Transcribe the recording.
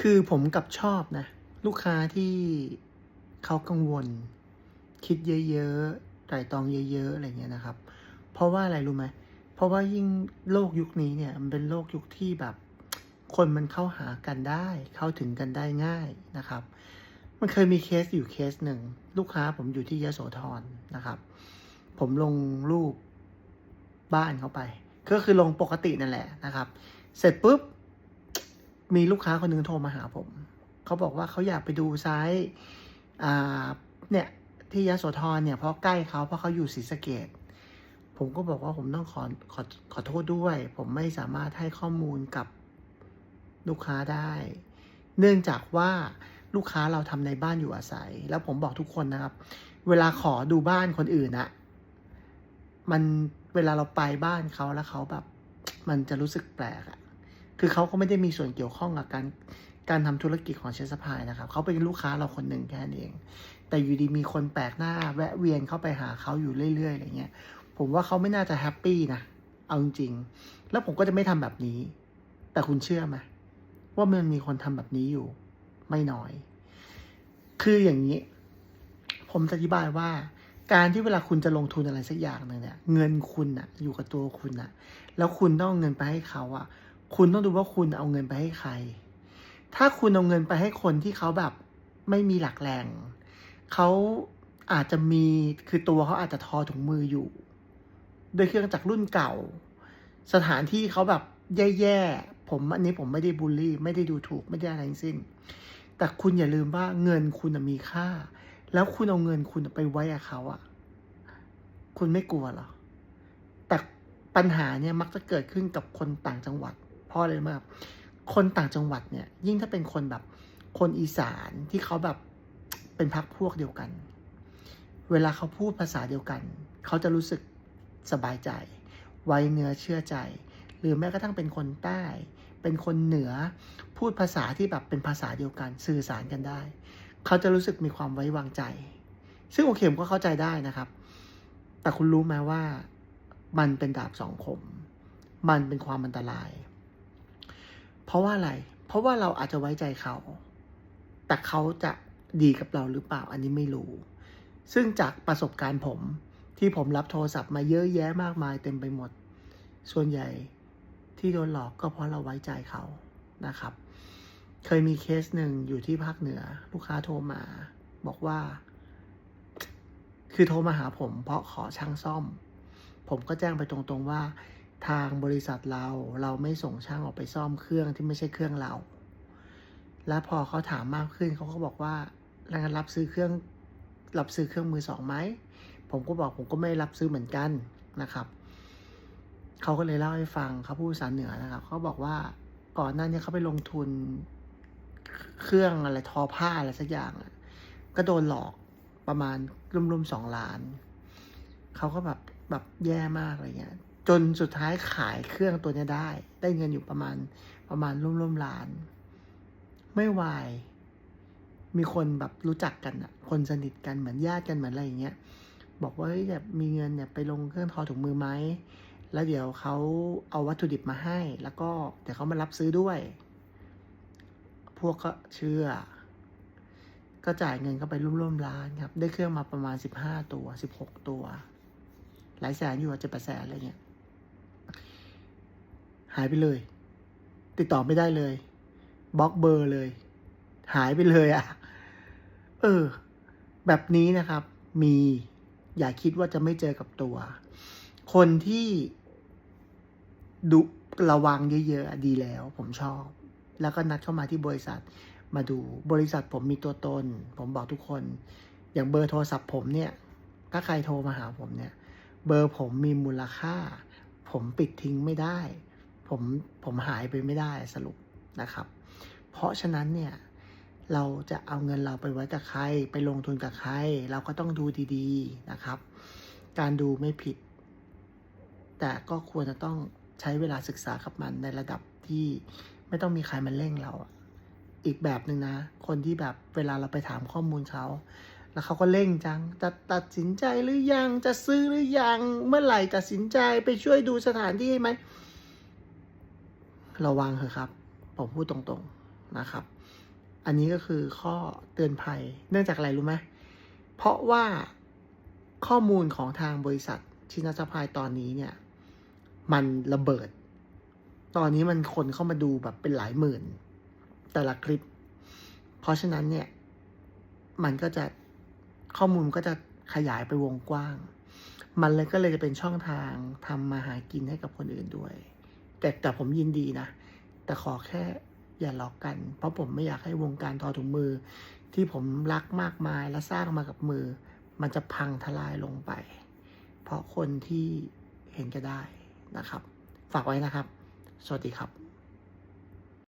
คือผมกับชอบนะ ลูกค้าที่เขากังวล คิดเยอะๆไตร่ตรองเยอะๆอะไรเงี้ยนะครับ เพราะว่าอะไรรู้ไหมเพราะว่ายิ่งโลกยุคนี้เนี่ยมันเป็นโลกยุคที่แบบ คนมันเข้าหากันได้ เข้าถึงกันได้ง่ายนะครับ มันเคยมีเคสอยู่เคสหนึ่งลูกค้าผมอยู่ที่ยโสธรนะครับ ผมลงรูปบ้านเขาไป ก็คือลงปกตินั่นแหละนะครับ เสร็จปุ๊บ มีลูกค้าคนหนึ่งโทรมาหาผม เขาบอกว่าเขาอยากไปดูไซต์เนี่ยที่ยะโสธรเนี่ยเพราะใกล้เขาเพราะเขาอยู่ศรีสะเกดผมก็บอกว่าผมต้องขอขอขอโทษด้วย ผมไม่สามารถให้ข้อมูลกับลูกค้าได้ เนื่องจากว่าลูกค้าเราทำในบ้านอยู่อาศัย แล้วผมบอกทุกคนนะครับ เวลาขอดูบ้านคนอื่นอะมันเวลาเราไปบ้านเขาแล้วเขาแบบ มันจะรู้สึกแปลกอะ คือเขาก็ไม่ได้มีส่วนเกี่ยวข้องกับการการทำธุรกิจของเชสพายนะครับเขาเป็นลูกค้าเราคนหนึ่งแค่นั้นเอง แต่อยู่ดีมีคนแปลกหน้า แวะเวียนเข้าไปหาเขาอยู่เรื่อยๆอะไรเงี้ยผมว่าเขาไม่น่าจะแฮปปี้นะเอาจริงๆแล้วผมก็จะไม่ทำแบบนี้ แต่คุณเชื่อไหมว่ามันมีคนทำแบบนี้อยู่ ไม่น้อย คืออย่างนี้ ผมจะอธิบายว่า การที่เวลาคุณจะลงทุนอะไรสักอย่างหนึ่งเนี่ย เงินคุณอะอยู่กับตัวคุณอะแล้วคุณต้องเอาเงินไปให้เขาอะ คุณต้องดูว่าคุณเอาเงินไปให้ใคร ถ้าคุณเอาเงินไปให้คนที่เขาแบบไม่มีหลักแหล่งเขาอาจจะมีคือตัวเขาอาจจะทอถุงมืออยู่ด้วยเครื่องจักรรุ่นเก่า สถานที่เขาแบบแย่ๆผมอันนี้ผมไม่ได้บูลลี่ ไม่ได้ดูถูกไม่ได้อะไรทั้งสิ้น แต่คุณอย่าลืมว่าเงินคุณมีค่า แล้วคุณเอาเงินคุณไปไว้กับเขาอะคุณไม่กลัวหรอแต่ปัญหาเนี่ยมักจะเกิดขึ้นกับคนต่างจังหวัด เพราะอะไรมครับคนต่างจังหวัดเนี่ย ยิ่งถ้าเป็นคนแบบคนอีสานที่เขาแบบเป็นพักพวกเดียวกัน เวลาเขาพูดภาษาเดียวกัน เขาจะรู้สึกสบายใจ ไว้เนื้อเชื่อใจ หรือแม้กระทั่งเป็นคนใต้ เป็นคนเหนือ พูดภาษาที่แบบเป็นภาษาเดียวกัน สื่อสารกันได้ เขาจะรู้สึกมีความไว้วางใจ ซึ่งโอเคผมก็เข้าใจได้นะครับ แต่คุณรู้ไหมว่ามันเป็นดาบสองคม มันเป็นความอันตราย เพราะว่าอะไร เพราะว่าเราอาจจะไว้ใจเขา แต่เขาจะดีกับเราหรือเปล่าอันนี้ไม่รู้ ซึ่งจากประสบการณ์ผมที่ผมรับโทรศัพท์มาเยอะแยะมากมายเต็มไปหมด ส่วนใหญ่ที่โดนหลอกก็เพราะเราไว้ใจเขานะครับ เคยมีเคสหนึ่งอยู่ที่ภาคเหนือ ลูกค้าโทรมา บอกว่า คือโทรมาหาผมเพราะขอช่างซ่อม ผมก็แจ้งไปตรงๆว่า ทางบริษัทเราเราไม่ส่งช่างออกไปซ่อมเครื่องที่ไม่ใช่เครื่องเรา และพอเขาถามมากขึ้นเขาก็บอกว่าแล้วรับซื้อเครื่องรับซื้อเครื่องมือสองไหมผมก็บอกผมก็ไม่รับซื้อเหมือนกันนะครับเขาก็เลยเล่าให้ฟังเขาพูดภาษาเหนือนะครับเขาบอกว่าก่อนหน้านี้เขาไปลงทุนเครื่องอะไรทอผ้าอะไรสักอย่างก็โดนหลอกประมาณรวมๆสองล้าน เขาก็แบบแบบแย่มากอะไรเงี้ย จนสุดท้ายขายเครื่องตัวนี้ได้ ได้เงินอยู่ประมาณประมาณร่วมๆล้าน ไม่วาย มีคนแบบรู้จักกันอะคนสนิทกันเหมือนญาติกันเหมือนอะไรอย่างเงี้ย บอกว่าเฮ้ยแบบมีเงินเนี่ยไปลงเครื่องทอถุงมือไหมแล้วเดี๋ยวเขาเอาวัตถุดิบมาให้ แล้วก็เดี๋ยวเขามารับซื้อด้วย พวกก็เชื่อ ก็จ่ายเงินเข้าไปร่วมๆล้านครับ ได้เครื่องมาประมาณสิบห้าตัวสิบหกตัว หลายแสนอยู่อะเจ็ดแปดแสนอะไรเงี้ย หายไปเลย ติดต่อไม่ได้เลยบล็อกเบอร์เลย หายไปเลยอะเออ แบบนี้นะครับ มีอย่าคิดว่าจะไม่เจอกับตัว คนที่ดุระวังเยอะๆดีแล้ว ผมชอบ แล้วก็นัดเข้ามาที่บริษัท มาดูบริษัทผมมีตัวตน ผมบอกทุกคน อย่างเบอร์โทรศัพท์ผมเนี่ย ถ้าใครโทรมาหาผมเนี่ย เบอร์ผมมีมูลค่า ผมปิดทิ้งไม่ได้ ผมผมหายไปไม่ได้สรุปนะครับ เพราะฉะนั้นเนี่ยเราจะเอาเงินเราไปไว้กับใคร ไปลงทุนกับใคร เราก็ต้องดูดีๆนะครับ การดูไม่ผิด แต่ก็ควรจะต้องใช้เวลาศึกษากับมันในระดับที่ไม่ต้องมีใครมาเร่งเรา อีกแบบหนึ่งนะ คนที่แบบเวลาเราไปถามข้อมูลเขาแล้วเขาก็เร่งจังจะตัดสินใจหรือยัง จะซื้อหรือยัง เมื่อไหร่ตัดสินใจไปช่วยดูสถานที่ไหม ระวังเถอะครับผมพูดตรงๆนะครับ อันนี้ก็คือข้อเตือนภัย เนื่องจากอะไรรู้ไหมเพราะว่าข้อมูลของทางบริษัทชินาสพายตอนนี้เนี่ย มันระเบิด ตอนนี้มันคนเข้ามาดูแบบเป็นหลายหมื่น แต่ละคลิป เพราะฉะนั้นเนี่ย มันก็จะข้อมูลก็จะขยายไปวงกว้าง มันเลยก็เลยจะเป็นช่องทางทำมาหากินให้กับคนอื่นด้วย แต่แต่ผมยินดีนะ แต่ขอแค่อย่าหลอกกัน เพราะผมไม่อยากให้วงการทอถุงมือ ที่ผมรักมากมายและสร้างมากับมือ มันจะพังทลายลงไป เพราะคนที่เห็นจะได้นะครับ ฝากไว้นะครับ สวัสดีครับ